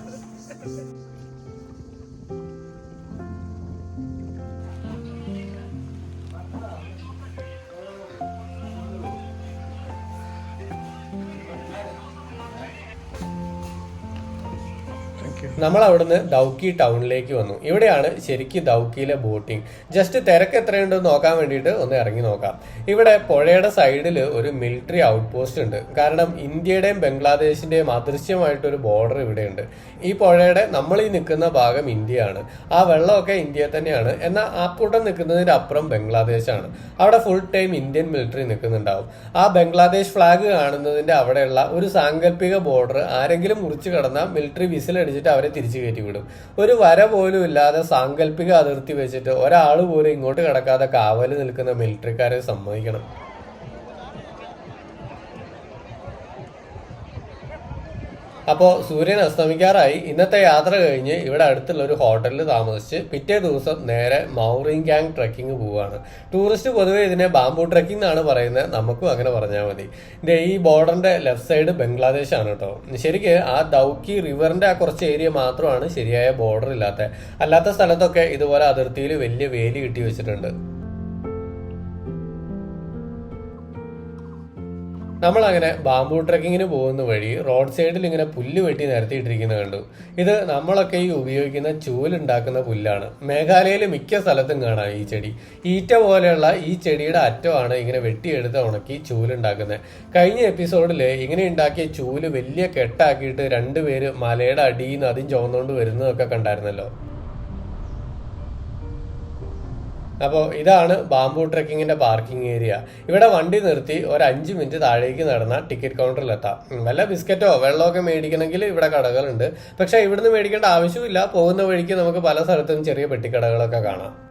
നമ്മൾ അവിടുന്ന് ദൗക്കി ടൗണിലേക്ക് വന്നു. ഇവിടെയാണ് ശരിക്കും ദൗക്കിയിലെ ബോട്ടിംഗ്. ജസ്റ്റ് തിരക്ക് എത്രയുണ്ടെന്ന് നോക്കാൻ വേണ്ടിയിട്ട് ഒന്ന് ഇറങ്ങി നോക്കാം. ഇവിടെ പുഴയുടെ സൈഡിൽ ഒരു മിലിറ്ററി ഔട്ട് പോസ്റ്റ് ഉണ്ട്. കാരണം ഇന്ത്യയുടെയും ബംഗ്ലാദേശിന്റെയും അദൃശ്യമായിട്ടൊരു ബോർഡർ ഇവിടെയുണ്ട്. ഈ പുഴയുടെ നമ്മൾ ഈ നിൽക്കുന്ന ഭാഗം ഇന്ത്യയാണ്. ആ വെള്ളമൊക്കെ ഇന്ത്യയിൽ തന്നെയാണ്. എന്നാൽ ആ കൂട്ടം നിൽക്കുന്നതിന്റെ അപ്പുറം ബംഗ്ലാദേശാണ്. അവിടെ ഫുൾ ടൈം ഇന്ത്യൻ മിലിറ്ററി നിൽക്കുന്നുണ്ടാവും. ആ ബംഗ്ലാദേശ് ഫ്ലാഗ് കാണുന്നതിന്റെ അവിടെയുള്ള ഒരു സാങ്കല്പിക ബോർഡർ ആരെങ്കിലും മുറിച്ച് കടന്ന മിലിറ്ററി വിസിൽ അവരെ തിരിച്ചു കയറ്റി വിടും ഒരു വര പോലും ഇല്ലാതെ സാങ്കല്പിക അതിർത്തി വെച്ചിട്ട് ഒരാൾ പോലും ഇങ്ങോട്ട് കടക്കാതെ കാവൽ നിൽക്കുന്ന മിലിറ്ററിക്കാരെ സമ്മതിക്കണം. അപ്പോൾ സൂര്യൻ അസ്തമിക്കാറായി. ഇന്നത്തെ യാത്ര കഴിഞ്ഞ് ഇവിടെ അടുത്തുള്ള ഒരു ഹോട്ടലിൽ താമസിച്ച് പിറ്റേ ദിവസം നേരെ മൗറിംഗ് ഗാങ് ട്രക്കിംഗ് പോവുകയാണ് ടൂറിസ്റ്റ് പൊതുവെ ഇതിനെ ബാംബു ട്രക്കിംഗ് എന്നാണ് പറയുന്നത്. നമുക്കും അങ്ങനെ പറഞ്ഞാൽ മതി. ഈ ബോർഡറിന്റെ ലെഫ്റ്റ് സൈഡ് ബംഗ്ലാദേശ് ആണ് കേട്ടോ. ശരിക്ക് ആ ദൗക്കി റിവറിന്റെ ആ കുറച്ച് ഏരിയ മാത്രമാണ് ശരിയായ ബോർഡർ ഇല്ലാത്ത. അല്ലാത്ത സ്ഥലത്തൊക്കെ ഇതുപോലെ അതിർത്തിയിൽ വലിയ വേലി കിട്ടി വെച്ചിട്ടുണ്ട്. നമ്മൾ അങ്ങനെ ബാമ്പു ട്രക്കിങ്ങിന് പോകുന്ന വഴി റോഡ് സൈഡിൽ ഇങ്ങനെ പുല്ല് വെട്ടി നിരത്തിയിട്ടിരിക്കുന്നത് കണ്ടു. ഇത് നമ്മളൊക്കെ ഈ ഉപയോഗിക്കുന്ന ചൂലുണ്ടാക്കുന്ന പുല്ലാണ്. മേഘാലയയിൽ മിക്ക സ്ഥലത്തും കാണാം ഈ ചെടി. ഈറ്റ പോലെയുള്ള ഈ ചെടിയുടെ അറ്റമാണ് ഇങ്ങനെ വെട്ടിയെടുത്ത് ഉണക്കി ചൂലുണ്ടാക്കുന്നത്. കഴിഞ്ഞ എപ്പിസോഡിൽ ഇങ്ങനെ ഉണ്ടാക്കിയ ചൂൽ വലിയ കെട്ടാക്കിയിട്ട് രണ്ടുപേര് മലയുടെ അടിയിൽ നിന്ന് അതും ചുവന്നുകൊണ്ട് വരുന്നതൊക്കെ കണ്ടായിരുന്നല്ലോ. അപ്പോൾ ഇതാണ് ബാംബു ട്രക്കിങ്ങിന്റെ പാർക്കിംഗ് ഏരിയ. ഇവിടെ വണ്ടി നിർത്തി ഒരു അഞ്ച് മിനിറ്റ് താഴേക്ക് നടന്ന ടിക്കറ്റ് കൗണ്ടറിൽ എത്താം വല്ല ബിസ്ക്കറ്റോ വെള്ളമൊക്കെ മേടിക്കണമെങ്കിൽ ഇവിടെ കടകളുണ്ട്. പക്ഷേ ഇവിടുന്ന് മേടിക്കേണ്ട ആവശ്യമില്ല. പോകുന്ന വഴിക്ക് നമുക്ക് പല സ്ഥലത്തും ചെറിയ പെട്ടിക്കടകളൊക്കെ കാണാം.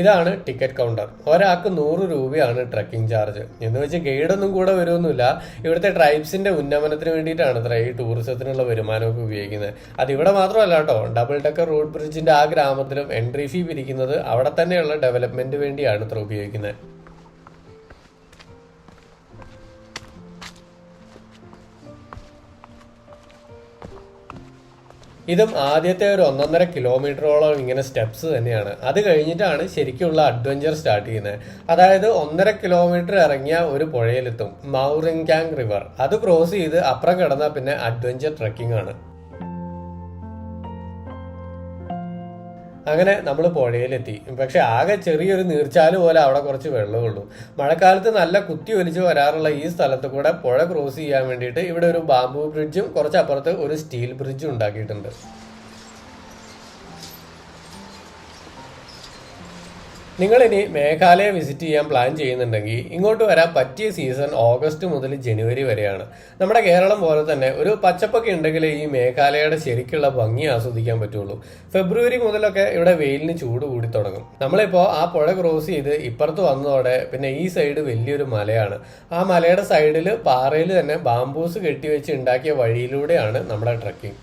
ഇതാണ് ടിക്കറ്റ് കൗണ്ടർ. ഒരാൾക്ക് നൂറ് രൂപയാണ് ട്രക്കിംഗ് ചാർജ്. എന്ന് വെച്ച് ഗൈഡൊന്നും കൂടെ വരുമൊന്നുമില്ല ഇവിടുത്തെ ട്രൈബ്സിന്റെ ഉന്നമനത്തിന് വേണ്ടിയിട്ടാണ് അത്ര ഈ ടൂറിസത്തിനുള്ള വരുമാനമൊക്കെ ഉപയോഗിക്കുന്നത്. അത് ഇവിടെ മാത്രമല്ല കേട്ടോ. ഡബിൾ ഡെക്കർ റോഡ് ബ്രിഡ്ജിന്റെ ആ ഗ്രാമത്തിലും എൻട്രി ഫീ പിരിക്കുന്നത് അവിടെ തന്നെയുള്ള ഡെവലപ്മെന്റ് വേണ്ടിയാണ് ഇത്ര ഉപയോഗിക്കുന്നത്. ഇതും ആദ്യത്തെ ഒരു ഒന്നൊന്നര കിലോമീറ്ററോളം ഇങ്ങനെ സ്റ്റെപ്സ് തന്നെയാണ്. അത് കഴിഞ്ഞിട്ടാണ് ശരിക്കുള്ള അഡ്വഞ്ചർ സ്റ്റാർട്ട് ചെയ്യുന്നത്. അതായത് ഒന്നര കിലോമീറ്റർ ഇറങ്ങിയ ഒരു പുഴയിലെത്തും. മൗറിങ്കാങ് റിവർ അത് ക്രോസ് ചെയ്ത് അപ്പുറം കിടന്നാൽ പിന്നെ അഡ്വഞ്ചർ ട്രക്കിംഗ് ആണ്. അങ്ങനെ നമ്മൾ പുഴയിലെത്തി. പക്ഷെ ആകെ ചെറിയൊരു നീർച്ചാൽ പോലെ അവിടെ കുറച്ച് വെള്ളമുള്ളൂ മഴക്കാലത്ത് നല്ല കുത്തി ഒലിച്ച് വരാറുള്ള ഈ സ്ഥലത്ത് കൂടെ പുഴ ക്രോസ് ചെയ്യാൻ വേണ്ടിയിട്ട് ഇവിടെ ഒരു ബാംബു ബ്രിഡ്ജും കുറച്ചപ്പുറത്ത് ഒരു സ്റ്റീൽ ബ്രിഡ്ജും ഉണ്ടാക്കിയിട്ടുണ്ട്. നിങ്ങൾ ഇനി മേഘാലയ വിസിറ്റ് ചെയ്യാൻ പ്ലാൻ ചെയ്യുന്നുണ്ടെങ്കിൽ ഇങ്ങോട്ട് വരാൻ പറ്റിയ സീസൺ ഓഗസ്റ്റ് മുതൽ ജനുവരി വരെയാണ്. നമ്മുടെ കേരളം പോലെ തന്നെ ഒരു പച്ചപ്പൊക്കെ ഉണ്ടെങ്കിലേ ഈ മേഘാലയയുടെ ശരിക്കുള്ള ഭംഗി ആസ്വദിക്കാൻ പറ്റുള്ളൂ. ഫെബ്രുവരി മുതലൊക്കെ ഇവിടെ വെയിലിന് ചൂട് കൂടി തുടങ്ങും. നമ്മളിപ്പോൾ ആ പുഴ ക്രോസ് ചെയ്ത് ഇപ്പുറത്ത് വന്നതോടെ പിന്നെ ഈ സൈഡ് വലിയൊരു മലയാണ്. ആ മലയുടെ സൈഡിൽ പാറയിൽ തന്നെ ബാംബൂസ് കെട്ടിവെച്ച് ഉണ്ടാക്കിയ വഴിയിലൂടെയാണ് നമ്മുടെ trekking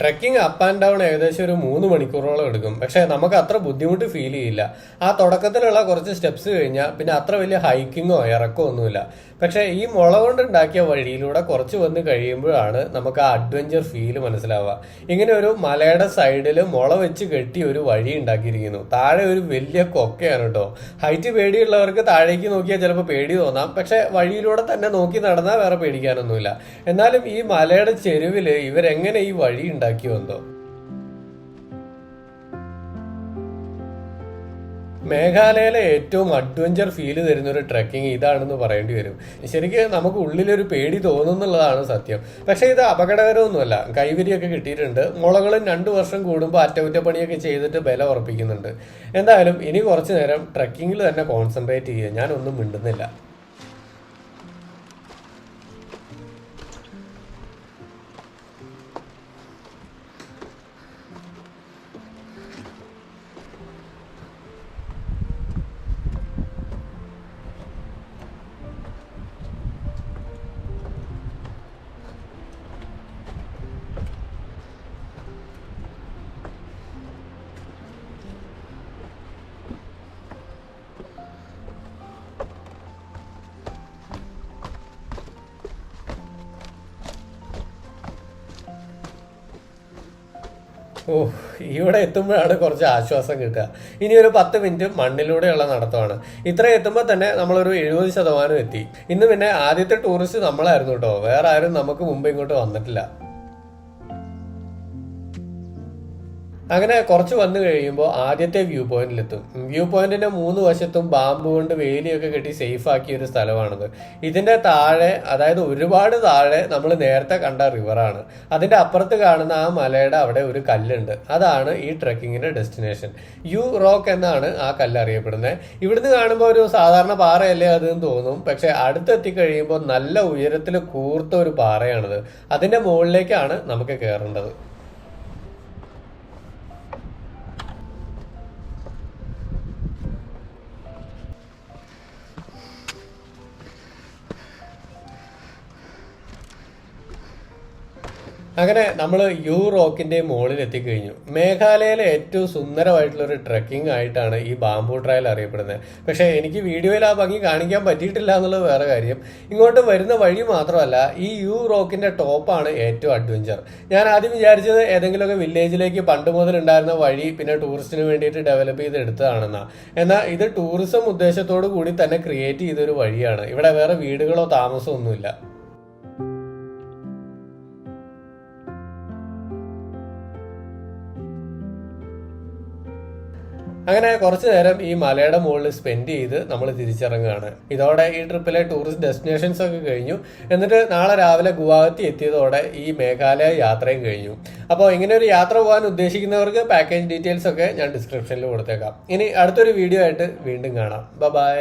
trekking up and down ഏകദേശം ഒരു മൂന്ന് മണിക്കൂറോളം എടുക്കും. പക്ഷെ നമുക്ക് അത്ര ബുദ്ധിമുട്ട് ഫീൽ ചെയ്യില്ല. ആ തുടക്കത്തിലുള്ള കുറച്ച് സ്റ്റെപ്സ് കഴിഞ്ഞാൽ പിന്നെ അത്ര വലിയ ഹൈക്കിങ്ങോ ഇറക്കോ ഒന്നുമില്ല. പക്ഷെ ഈ മുള കൊണ്ട് ഉണ്ടാക്കിയ വഴിയിലൂടെ കുറച്ച് വന്ന് കഴിയുമ്പോഴാണ് നമുക്ക് ആ അഡ്വഞ്ചർ ഫീൽ മനസ്സിലാവുക. ഇങ്ങനെ ഒരു മലയുടെ സൈഡിൽ മുള വെച്ച് കെട്ടി ഒരു വഴി ഉണ്ടാക്കിയിരിക്കുന്നു. താഴെ ഒരു വലിയ കൊക്കയാണ് കേട്ടോ ഹൈറ്റ് പേടിയുള്ളവർക്ക് താഴേക്ക് നോക്കിയാൽ ചിലപ്പോൾ പേടി തോന്നാം. പക്ഷെ വഴിയിലൂടെ തന്നെ നോക്കി നടന്നാൽ വേറെ പേടിക്കാനൊന്നുമില്ല. എന്നാലും ഈ മലയുടെ ചെരുവിൽ ഇവരെങ്ങനെ ഈ വഴി ഉണ്ടാക്കിയോ വന്നു മേഘാലയയിലെ ഏറ്റവും അഡ്വഞ്ചർ ഫീൽ തരുന്ന ഒരു ട്രക്കിംഗ് ഇതാണെന്ന് പറയേണ്ടി വരും. ശരിക്കും നമുക്ക് ഉള്ളിലൊരു പേടി തോന്നുന്നുള്ളതാണ് സത്യം. പക്ഷേ ഇത് അപകടകരമൊന്നുമല്ല. കൈവരിയൊക്കെ കിട്ടിയിട്ടുണ്ട്. മുളകളും രണ്ടു വർഷം കൂടുമ്പോൾ അറ്റകുറ്റപ്പണിയൊക്കെ ചെയ്തിട്ട് ബല ഉറപ്പിക്കുന്നുണ്ട്. എന്തായാലും ഇനി കുറച്ചു നേരം ട്രക്കിങ്ങിൽ തന്നെ കോൺസെൻട്രേറ്റ് ചെയ്യുക. ഞാനൊന്നും മിണ്ടുന്നില്ല. ഇവിടെ എത്തുമ്പോഴാണ് കുറച്ച് ആശ്വാസം കിട്ടുക. ഇനി ഒരു പത്ത് മിനിറ്റ് മണ്ണിലൂടെയുള്ള നടത്തമാണ്. ഇത്ര എത്തുമ്പോൾ തന്നെ നമ്മളൊരു എഴുപത് ശതമാനം എത്തി. ഇന്ന് പിന്നെ ആദ്യത്തെ ടൂറിസ്റ്റ് നമ്മളായിരുന്നു കേട്ടോ. വേറെ ആരും നമുക്ക് മുമ്പ് ഇങ്ങോട്ട് വന്നിട്ടില്ല. അങ്ങനെ കുറച്ച് വന്നു കഴിയുമ്പോൾ ആദ്യത്തെ വ്യൂ പോയിന്റിലെത്തും വ്യൂ പോയിന്റിന്റെ മൂന്ന് വശത്തും ബാമ്പു കൊണ്ട് വേലിയൊക്കെ കെട്ടി സേഫ് ആക്കിയ ഒരു സ്ഥലമാണത്. ഇതിന്റെ താഴെ അതായത് ഒരുപാട് താഴെ നമ്മൾ നേരത്തെ കണ്ട റിവറാണ് അതിന്റെ അപ്പുറത്ത് കാണുന്ന ആ മലയുടെ അവിടെ ഒരു കല്ലുണ്ട്. അതാണ് ഈ ട്രക്കിങ്ങിന്റെ ഡെസ്റ്റിനേഷൻ യു റോക്ക് എന്നാണ് ആ കല്ല് അറിയപ്പെടുന്നത്. ഇവിടുന്ന് കാണുമ്പോൾ ഒരു സാധാരണ പാറയല്ലേ എന്ന് തോന്നും. പക്ഷെ അടുത്തെത്തി കഴിയുമ്പോൾ നല്ല ഉയരത്തിൽ കൂർത്ത ഒരു പാറയാണത്. അതിന്റെ മുകളിലേക്കാണ് നമുക്ക് കയറേണ്ടത് അങ്ങനെ നമ്മൾ യു റോക്കിന്റെ മുകളിൽ എത്തിക്കഴിഞ്ഞു മേഘാലയയിലെ ഏറ്റവും സുന്ദരമായിട്ടുള്ള ഒരു ട്രക്കിംഗ് ആയിട്ടാണ് ഈ ബാംബു ട്രയൽ അറിയപ്പെടുന്നത്. പക്ഷേ എനിക്ക് വീഡിയോയിൽ ആ ഭംഗി കാണിക്കാൻ പറ്റിയിട്ടില്ല എന്നുള്ളത് വേറെ കാര്യം. ഇങ്ങോട്ട് വരുന്ന വഴി മാത്രമല്ല ഈ യു റോക്കിന്റെ ടോപ്പാണ് ഏറ്റവും അഡ്വഞ്ചർ ഞാൻ ആദ്യം വിചാരിച്ചത് ഏതെങ്കിലുമൊക്കെ വില്ലേജിലേക്ക് പണ്ട് മുതൽ ഉണ്ടായിരുന്ന വഴി പിന്നെ ടൂറിസ്റ്റിന് വേണ്ടിയിട്ട് ഡെവലപ്പ് ചെയ്ത് എടുത്തതാണെന്നാണ് എന്നാൽ ഇത് ടൂറിസം ഉദ്ദേശത്തോടു കൂടി തന്നെ ക്രിയേറ്റ് ചെയ്തൊരു വഴിയാണ്. ഇവിടെ വേറെ വീടുകളോ താമസമോ ഒന്നുമില്ല അങ്ങനെ കുറച്ചു നേരം ഈ മലയുടെ മുകളിൽ സ്പെൻഡ് ചെയ്ത് നമ്മൾ തിരിച്ചിറങ്ങുകയാണ്. ഇതോടെ ഈ ട്രിപ്പിലെ ടൂറിസ്റ്റ് ഡെസ്റ്റിനേഷൻസ് ഒക്കെ കഴിഞ്ഞു. എന്നിട്ട് നാളെ രാവിലെ ഗുവാഹത്തി എത്തിയതോടെ ഈ മേഘാലയ യാത്രയും കഴിഞ്ഞു. അപ്പോൾ ഇങ്ങനെ ഒരു യാത്ര പോകാൻ ഉദ്ദേശിക്കുന്നവർക്ക് പാക്കേജ് ഡീറ്റെയിൽസ് ഒക്കെ ഞാൻ ഡിസ്ക്രിപ്ഷനിൽ കൊടുത്തേക്കാം. ഇനി അടുത്തൊരു വീഡിയോ ആയിട്ട് വീണ്ടും കാണാം. ബൈ